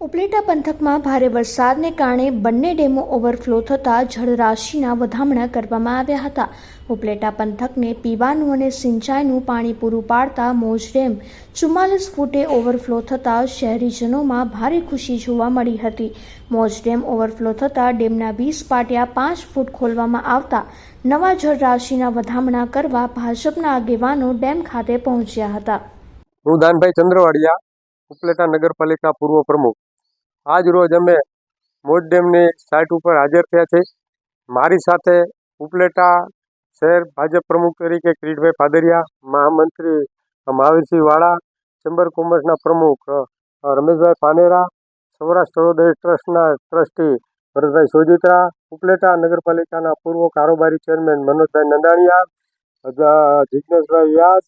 ઉપલેટા પંથકમાં ભારે વરસાદને કારણે બંને ડેમો ઓવરફ્લો થતાં જળરાશિના વધામણા કરવામાં આવ્યા હતા. ઉપલેટા પંથકને પીવાનું અને સિંચાઈનું પાણી પૂરું પાડતા મોજ ડેમ ચુમ્માલીસ ફૂટે ઓવરફ્લો થતાં શહેરીજનોમાં ભારે ખુશી જોવા મળી હતી. મોજ ડેમ ઓવરફ્લો થતાં ડેમના વીસ પાટિયા પાંચ ફૂટ ખોલવામાં આવતા નવા જળરાશિના વધામણા કરવા ભાજપના આગેવાનો ડેમ ખાતે પહોંચ્યા હતા. ઉપલેટા નગરપાલિકા પૂર્વ પ્રમુખ. આજ રોજ અમે મોજ ડેમની સાઇટ ઉપર હાજર થયા છે. મારી સાથે ઉપલેટા શહેર ભાજપ પ્રમુખ તરીકે કિરીટભાઈ પાદરિયા, મહામંત્રી મહાવીરસિંહ વાળા, ચેમ્બર કોમર્સના પ્રમુખ રમેશભાઈ પાનેરા, સૌરાષ્ટ્ર સર્વોદય ટ્રસ્ટના ટ્રસ્ટી ભરતભાઈ સોજિત્રા, ઉપલેટા નગરપાલિકાના પૂર્વ કારોબારી ચેરમેન મનોજભાઈ નંદાણીયા જિજ્ઞેશભાઈ વ્યાસ,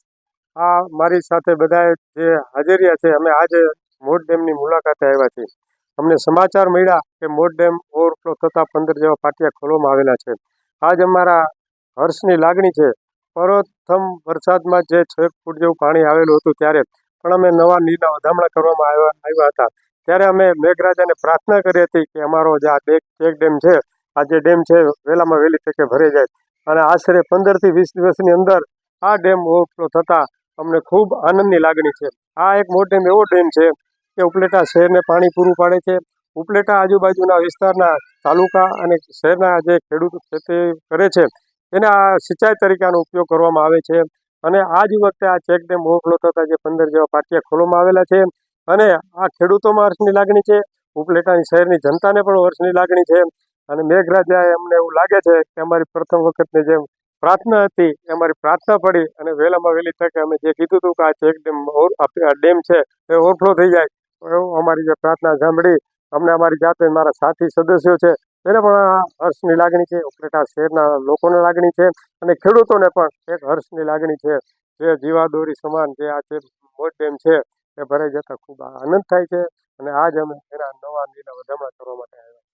આ મારી સાથે બધાએ જે હાજરિયા છે, અમે આજે મોટ ડેમની મુલાકાતે આવ્યા છીએ. અમને સમાચાર મળ્યા કે મોટ ડેમ ઓવરફ્લો થતાં પંદર જેવા પાટિયા ખોલવામાં આવેલા છે. આજ અમારા હર્ષની લાગણી છે. પ્રથમ વરસાદમાં જે છ ફૂટ જેવું પાણી આવેલું હતું ત્યારે પણ અમે નવા નીરના વધામણા કરવામાં આવ્યા આવ્યા હતા. ત્યારે અમે મેઘરાજાને પ્રાર્થના કરી હતી કે અમારો જે આ ચેક ડેમ છે, આ જે ડેમ છે, વહેલામાં વહેલી તકે ભરાઈ જાય. અને આશરે પંદરથી વીસ દિવસની અંદર આ ડેમ ઓવરફ્લો થતાં અમને ખૂબ આનંદની લાગણી છે. આ એક મોટો ડેમ એવો ડેમ છે કે ઉપલેટા શહેરને પાણી પૂરું પાડે છે. ઉપલેટા આજુબાજુના વિસ્તારના તાલુકા અને શહેરના જે ખેડૂત ખેતી કરે છે. એને આ સિંચાઈ તરીકે ઉપયોગ કરવામાં આવે છે. અને આ જ વખતે આ ચેક ડેમ ઓવરફ્લો થતાં જે પંદર જેવા પાટિયા ખોલવામાં આવેલા છે. અને આ ખેડૂતોમાં હર્ષની લાગણી છે. ઉપલેટાની શહેરની જનતાને પણ હર્ષની લાગણી છે. અને મેઘરાજાએ અમને એવું લાગે છે કે અમારી પ્રથમ વખતની જેમ પ્રાર્થના હતી, એ અમારી પ્રાર્થના પડી અને વહેલામાં વહેલી તકે અમે જે કીધું હતું કે આ ચેક ડેમ ડેમ છે, એ ઓવરફ્લો થઈ જાય. અમારી જે પ્રાર્થના સાંભળી, અમને અમારી જાતે મારા સાથી સદસ્યો છે, એને પણ હર્ષની લાગણી છે, ઉપલેટા શહેરના લોકોને લાગણી છે અને ખેડૂતોને પણ એક હર્ષની લાગણી છે. જે જીવાદોરી સમાન જે આ જે મોજ ડેમ છે, એ ભરાઈ જતાં ખૂબ આનંદ થાય છે અને આજ અમે એના નવા નીરના વધામણા કરવા માટે આવ્યા